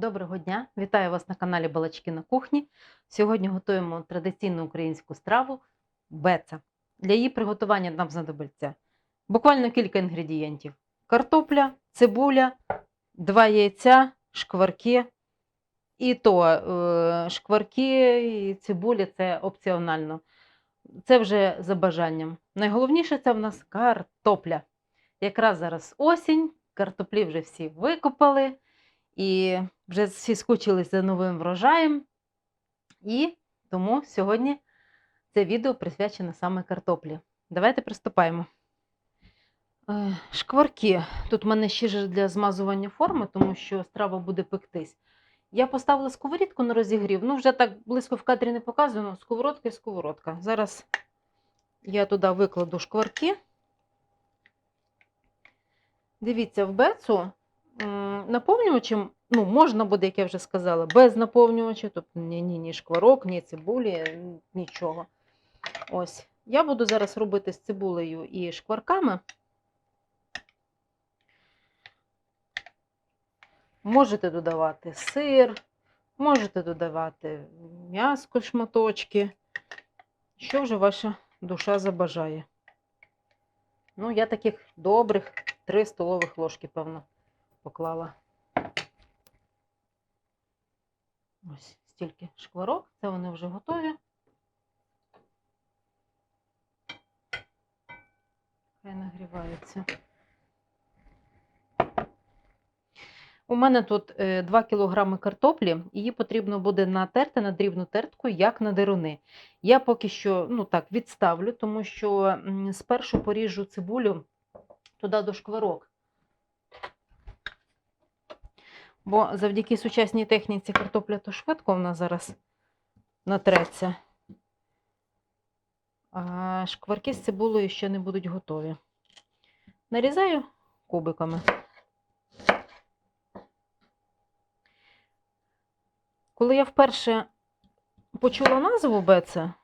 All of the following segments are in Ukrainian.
Доброго дня! Вітаю вас на каналі Балачки на кухні. Сьогодні готуємо традиційну українську страву беца. Для її приготування нам знадобиться буквально кілька інгредієнтів: картопля, цибуля, два яйця, шкварки. І то е, шкварки і цибуля це опціонально. Це вже за бажанням. Найголовніше це в нас картопля. Якраз зараз осінь, картоплі вже всі викопали. І вже всі скучились за новим врожаєм. І тому сьогодні це відео присвячене саме картоплі. Давайте приступаємо. Е, Шкварки. Тут в мене ще ж для змазування форми, тому що страва буде пектись. Я поставила сковорідку на розігрів. Ну, вже так близько в кадрі не показано. Сковородка і сковородка. Зараз я туди викладу шкварки. Дивіться, в бецу наповнювачем, ну, можна буде, як я вже сказала, без наповнювача, тобто ні, ні, ні шкварок, ні цибулі, нічого. Ось. Я буду зараз робити з цибулею і шкварками. Можете додавати сир, можете додавати м'яско, шматочки. Що вже ваша душа забажає. Ну, я таких добрих 3 столових ложки, певно, поклала. Ось стільки шкварок, це вони вже готові. Хай нагріваються. У мене тут 2 кг картоплі, її потрібно буде натерти на дрібну тертку, як на деруни. Я поки що ну так, відставлю, тому що спершу поріжу цибулю туди до шкварок. Бо завдяки сучасній техніці картопля то швидко в нас зараз натреться. А шкварки з цибулею ще не будуть готові. Нарізаю кубиками. Коли я вперше почула назву беца,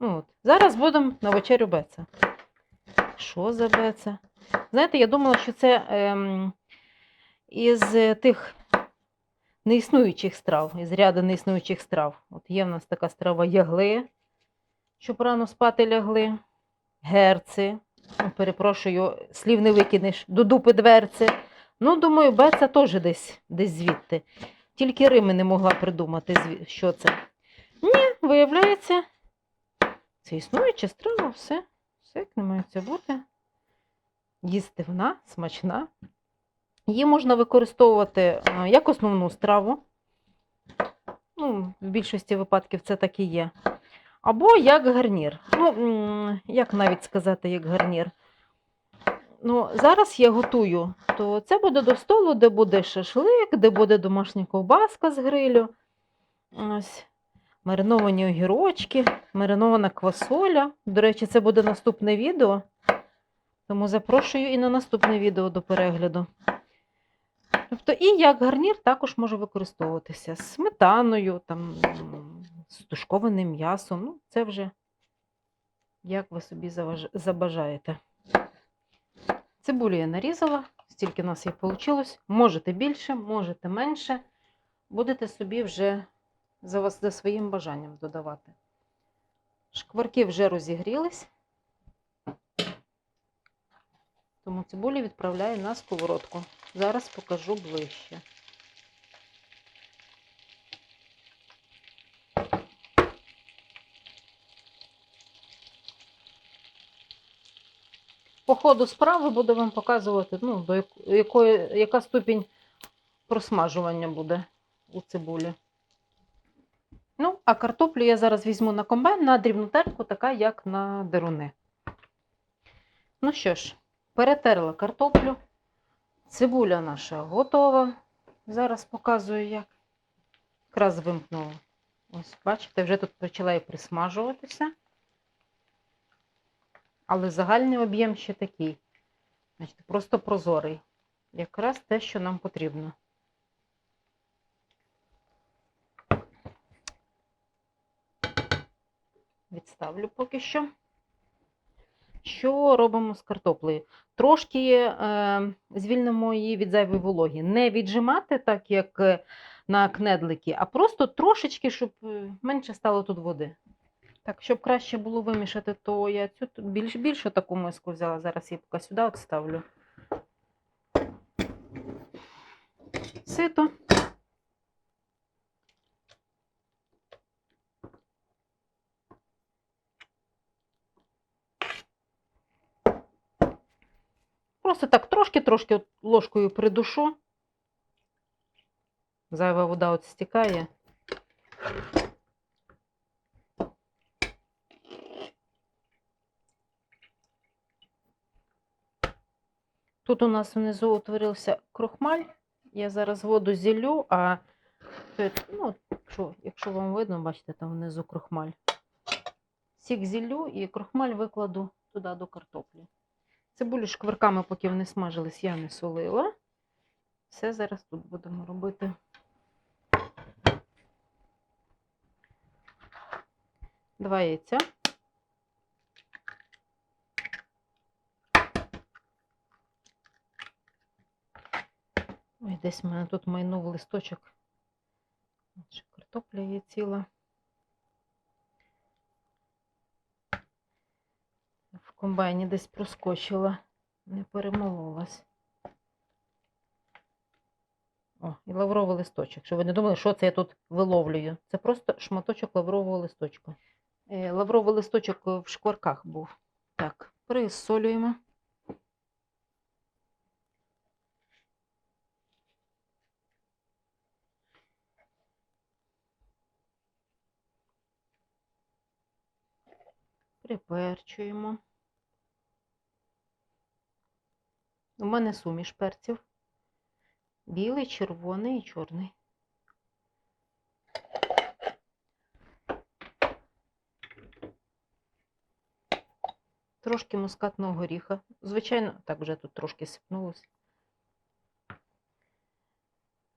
ну, от, зараз будемо на вечерю беца. Що за беца? Знаєте, я думала, що це ем, із тих неіснуючих страв, із ряду неіснуючих страв. От є в нас така страва ягли, щоб рано спати лягли, герци. Перепрошую, слів не викинеш, до дупи дверці. Ну, думаю, беца теж десь, десь звідти. Тільки Рими не могла придумати, що це. Ні, виявляється, це існуюча страва, все. Все як не має це бути. Їстивна, смачна. Її можна використовувати як основну страву. Ну, в більшості випадків це так і є. Або як гарнір. Ну, як навіть сказати, як гарнір. Ну, зараз я готую, то це буде до столу, де буде шашлик, де буде домашня ковбаска з грилю. Ось. Мариновані огірочки, маринована квасоля. До речі, це буде наступне відео. Тому запрошую і на наступне відео до перегляду. Тобто, і як гарнір також може використовуватися з сметаною, там, з тушкованим м'ясом. Ну, це вже як ви собі забажаєте. Цибулю я нарізала, стільки нас їх вийшло. Можете більше, можете менше. Будете собі вже за, вас, за своїм бажанням додавати. Шкварки вже розігрілись, тому цибулю відправляю на сковородку. Зараз покажу ближче. По ходу справи буду вам показувати, ну, до якої, яка ступінь просмажування буде у цибулі. Ну, а картоплю я зараз візьму на комбайн на дрібну терку, така як на деруни. Ну що ж, перетерла картоплю. Цибуля наша готова. Зараз показую, як. Якраз вимкнула. Ось, бачите, вже тут почала і присмажуватися. Але загальний об'єм ще такий. Значить, просто прозорий. Якраз те, що нам потрібно. Відставлю поки що. Що робимо з картоплею? Трошки е, звільнимо її від зайвої вологі. Не віджимати, так як е, на кнедлики, а просто трошечки, щоб е, менше стало тут води. Так, щоб краще було вимішати, то я цю більш, більшу таку миску взяла. Зараз її поки сюди от ставлю. Сито. Просто так трошки-трошки ложкою придушу. Зайва вода от стікає. Тут у нас внизу утворився крохмаль. Я зараз воду зіллю, а ну, якщо, вам видно, бачите, там внизу крохмаль. Сік зіллю і крохмаль викладу туди до картоплі. Цибулю шкварками, поки вони смажились, я не солила. Все зараз тут будемо робити. Два яйця. Ой, десь в мене тут майнув листочок. Картопля є ціла. В комбайні десь проскочила, не перемололась. О, і лавровий листочок. Щоб ви не думали, що це я тут виловлюю. Це просто шматочок лаврового листочка. Е, Лавровий листочок в шкварках був. Так, присолюємо. Приперчуємо. У мене суміш перців. Білий, червоний і чорний. Трошки мускатного горіха. Звичайно, так вже тут трошки сипнулося.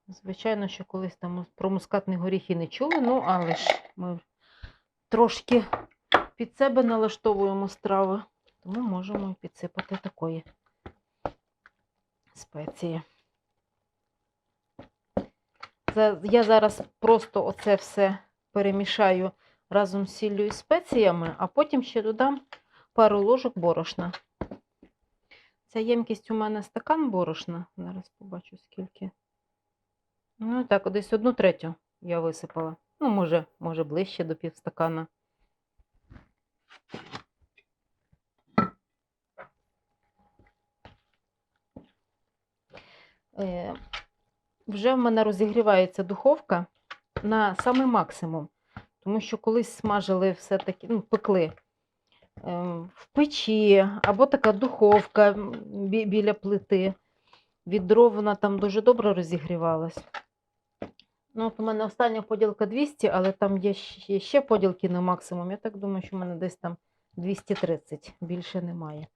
Звичайно, що колись там про мускатний горіх і не чули, ну але ж ми трошки під себе налаштовуємо страви, тому можемо підсипати такої спеції. Я зараз просто оце все перемішаю разом з сіллю і спеціями, а потім ще додам пару ложок борошна. Ця ємкість у мене стакан борошна. Зараз побачу скільки. Ну так, десь одну третю я висипала. Ну, може, може ближче до півстакана. Вже в мене розігрівається духовка на самий максимум. Тому що колись смажили все-таки, ну, пекли ем, в печі, або така духовка бі- біля плити. Від дров вона там дуже добре розігрівалась. Ну, от у мене остання поділка 200, але там є ще, ще поділки на максимум. Я так думаю, що в мене десь там 230, більше немає.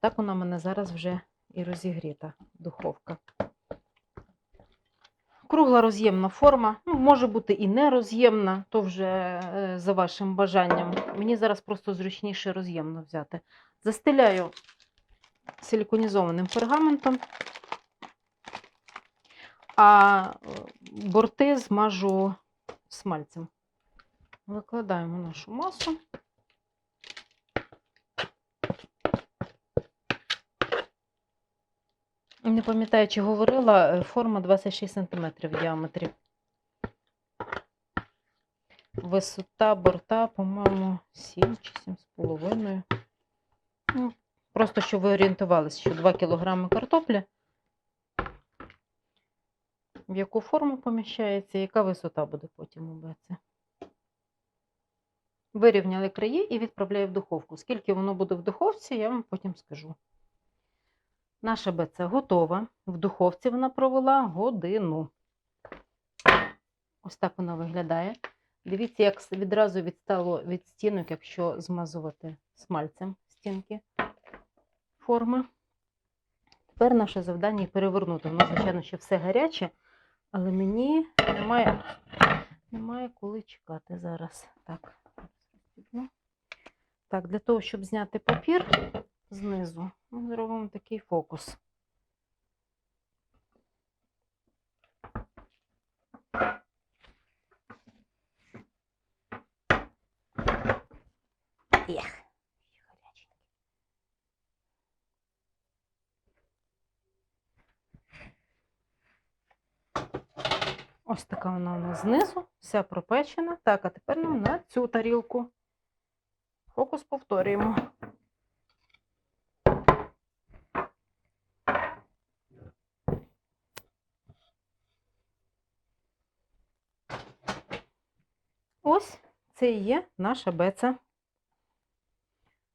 Так вона в мене зараз вже і розігріта духовка. Кругла роз'ємна форма, ну, може бути і нероз'ємна, то вже е, за вашим бажанням. Мені зараз просто зручніше роз'ємно взяти. Застеляю силіконізованим пергаментом, а е, борти змажу смальцем. Викладаємо нашу масу. Не пам'ятаю, чи говорила, е, форма 26 см в діаметрі. Висота борта, по-моєму, 7 чи 7,5. Ну, просто щоб ви орієнтувалися, що 2 кг картоплі. В яку форму поміщається, яка висота буде потім у. Вирівняли краї і відправляю в духовку. Скільки воно буде в духовці, я вам потім скажу. Наша беца готова. В духовці вона провела годину. Ось так вона виглядає. Дивіться, як відразу відстало від стінок, якщо змазувати смальцем стінки форми. Тепер наше завдання її перевернути. Воно, звичайно, ще все гаряче, але мені немає, немає коли чекати зараз. Так, так, для того, щоб зняти папір знизу. Ми зробимо такий фокус. Ех, Ось така вона у нас знизу, вся пропечена. Так, а тепер нам на цю тарілку. Фокус повторюємо. Ось це і є наша беца.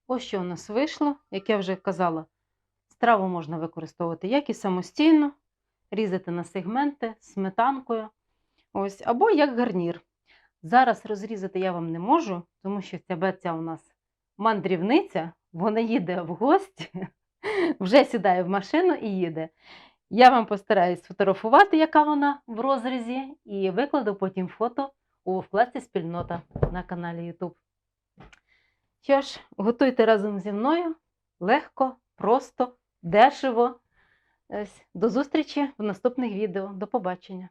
Ось що у нас вийшло. Як я вже казала, страву можна використовувати як і самостійно, різати на сегменти сметанкою. Ось, або як гарнір. Зараз розрізати я вам не можу, тому що ця беця у нас мандрівниця, вона їде в гості, вже сідає в машину і їде. Я вам постараюсь сфотографувати, яка вона в розрізі, і викладу потім фото у вкладці спільнота на каналі YouTube. Що ж, готуйте разом зі мною легко, просто, дешево. До зустрічі в наступних відео. До побачення!